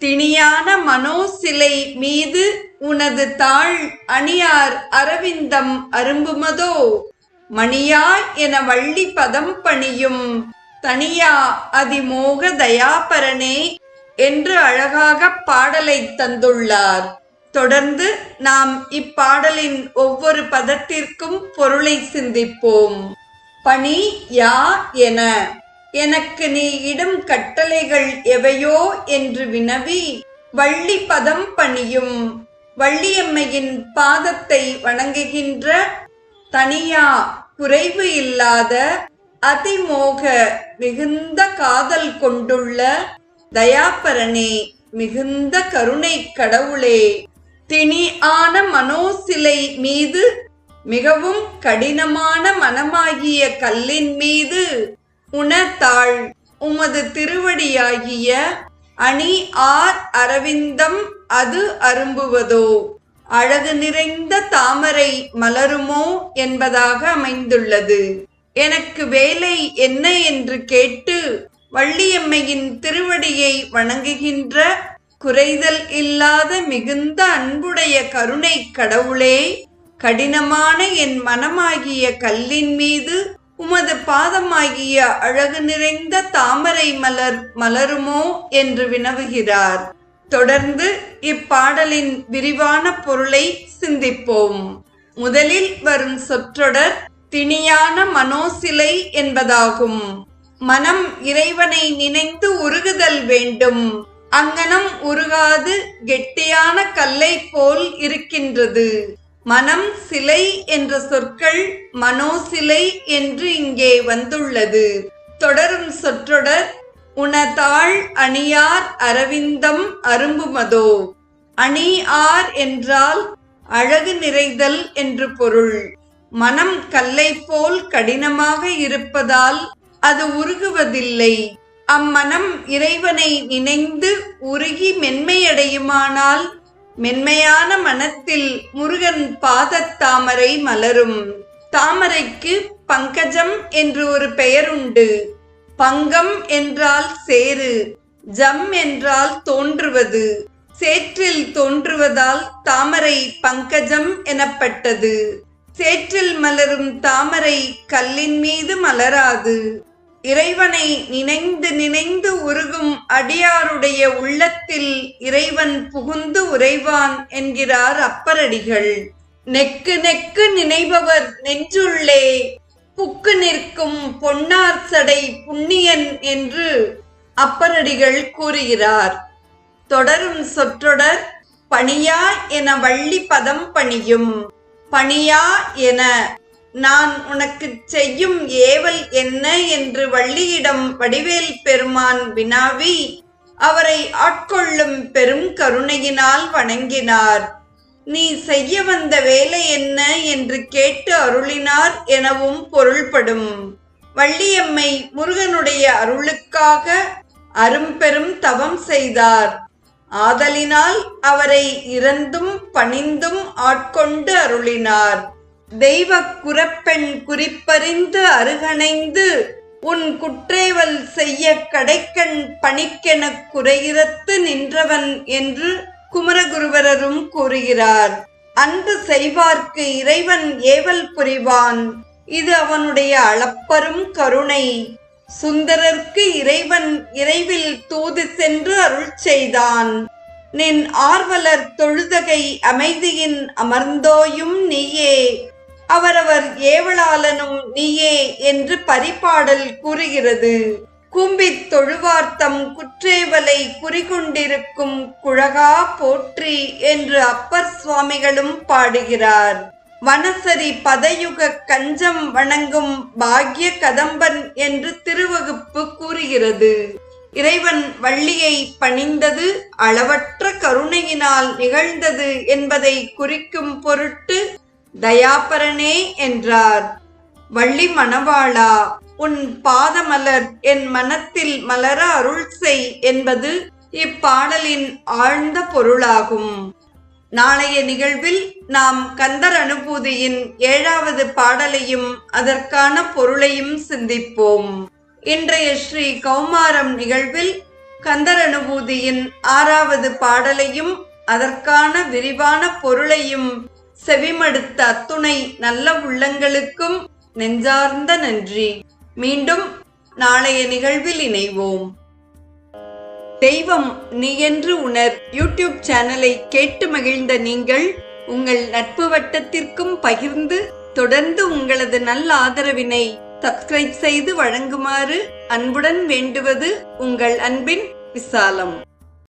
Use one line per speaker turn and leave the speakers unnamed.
திணியான மனோசிலை மீது உனது தாழ் அணியார் அரவிந்தம் அரும்புமதோ? மணியா என வள்ளி பதம் பணியும் தனியா அதிமோக தயாபரனே என்று அழகாக பாடலை தந்துள்ளார். தொடர்ந்து நாம் இப்பாடலின் ஒவ்வொரு பதத்திற்கும் பொருளை சிந்திப்போம். பணி யா என. எனக்கு நீ இடும் கட்டளைகள் எவையோ என்று வினவி வள்ளி பதம் பணியும் வள்ளியம்மையின் பாதத்தை வணங்குகின்ற தனியா குறைவு இல்லாத அதிமோக மிகுந்த காதல் கொண்டுள்ள தயாபரனே மிகுந்த கருணை கடவுளே திணி ஆன மனோசிலை மீது மிகவும் கடினமான மனமாகிய கல்லின் மீது உணர்த்தாள். உமது திருவடியாகிய அணி ஆர் அரவிந்தம் அது அரும்புவதோ? அழகு நிறைந்த தாமரை மலருமோ என்பதாக அமைந்துள்ளது. எனக்கு வேலை என்ன என்று கேட்டு வள்ளியம்மையின் திருவடியை வணங்குகின்ற குறைதல் இல்லாத மிகுந்த அன்புடைய கருணை கடவுளே கடினமான என் மனமாகிய கல்லின் மீது உமது பாதமாகிய அழகு நிறைந்த தாமரை மலர் மலருமோ என்று வினவுகிறார். தொடர்ந்து இப்பாடலின் விரிவான பொருளை சிந்திப்போம். முதலில் வரும் சொற்றொடர் திணியான மனோசிலை என்பதாகும். மனம் இறைவனை நினைந்து உருகுதல் வேண்டும். அங்கனம் உருகாது கெட்டியான கல்லை போல் இருக்கின்றது. மனம் சிலை என்ற சொற்கள் மனோசிலை என்று இங்கே வந்துள்ளது. தொடரும் சொற்றொடர் உணதாள் அணியார் அரவிந்தம் அரும்புமதோ? அணி ஆர் என்றால் அழகு நிறைதல் என்று பொருள். மனம் கல்லை போல் கடினமாக இருப்பதால் அது உருகுவதில்லை. அம்மனம் இறைவனை நினைந்து உருகி மென்மையடையுமானால் மென்மையான மனத்தில் முருகன் பாதத்தாமரை மலரும். தாமரைக்கு பங்கஜம் என்று ஒரு பெயர் உண்டு. பங்கம் என்றால் சேரு ஜம் என்றால் தோன்றுவது. சேற்றில் தோன்றுவதால் தாமரை பங்கஜம் எனப்பட்டது. சேற்றில் மலரும் தாமரை கல்லின் மீது மலராது. இறைவனை நினைந்து நினைந்து உருகும் அடியாருடைய உள்ளத்தில் இறைவன் புகுந்து உறைவான் என்கிறார் அப்பரடிகள். நெக்கு நெக்கு நினைபவர் நெஞ்சுள்ளே புக்கு நிற்கும் பொன்னார் சடை புண்ணியன் என்று அப்பரடிகள் கூறுகிறார். தொடரும் சொற்றொடர் பணியா என வள்ளி பதம் பணியும் பணியா என நான் உனக்கு செய்யும் ஏவல் என்ன என்று வள்ளியிடம் வடிவேல் பெருமான் வினாவி அவரை ஆட்கொள்ளும் பெரும் கருணையினால் வணங்கினார். நீ செய்ய வந்த வேலை என்ன என்று கேட்டு அருளினார் எனவும் பொருள்படும். வள்ளியம்மை முருகனுடைய அருளுக்காக அரும்பெரும் தவம் செய்தார். ஆதலினால் அவரை இறந்தும் பணிந்தும் ஆட்கொண்டு அருளினார். தெய்வ குரப்பெண் குறிப்பறிந்து அருகணைந்து உன் குற்றேவல் செய்ய கடைக்கண் பணிக்கெனக் குறையிறத்து நின்றவன் என்று குமரகுருவரரும் கூறுகிறார். அன்பு செய்வார்க்கு இறைவன் ஏவல் புரிவான். இது அவனுடைய அளப்பரும் கருணை. சுந்தரர்க்கு இறைவன் இறைவில் தூது சென்று அருள் செய்தான். நின் ஆர்வலர் தொழுதகை அமைதியின் அமர்ந்தோயும் நீயே. அவரவர் ஏவலாளனும் நீயே என்று பரிபாடல் கூறுகிறது. கும்பித் தொழுவார்த்தம் குற்றேவலை குறிகொண்டிருக்கும் குழகா போற்றி என்று அப்பர் சுவாமிகளும் பாடுகிறார். வனசரி பதயுக கஞ்சம் வணங்கும் பாக்ய கதம்பன் என்று திருவகுப்பு கூறுகிறது. இறைவன் வள்ளியை பணிந்தது அளவற்ற கருணையினால் நிகழ்ந்தது என்பதை குறிக்கும் பொருட்டு தயாபரனே என்றார். வள்ளி மணவாளா உன் பாதமலர் என் மனத்தில் மலர அருள் செய் என்பது இப்பாடலின் ஆழ்ந்த பொருளாகும். நாளைய நிகழ்வில் நாம் கந்தர் அனுபூதியின் ஏழாவது பாடலையும் அதற்கான பொருளையும் சிந்திப்போம். இன்றைய ஸ்ரீ கௌமாரம் நிகழ்வில் கந்தர் அனுபூதியின் ஆறாவது பாடலையும் அதற்கான விரிவான பொருளையும் செவிமடுத்த அத்துணை நல்ல உள்ளங்களுக்கும் நெஞ்சார்ந்த நன்றி. மீண்டும் நாளைய நிகழ்வில் இணைவோம். தெய்வம் நீ என்று உணர் யூடியூப் சேனலை கேட்டு மகிழ்ந்த நீங்கள் உங்கள் நட்பு வட்டத்திற்கும் பகிர்ந்து தொடர்ந்து உங்களது நல்ல ஆதரவினை சப்ஸ்கிரைப் செய்து வழங்குமாறு அன்புடன் வேண்டுவது உங்கள் அன்பின் விசாலம்.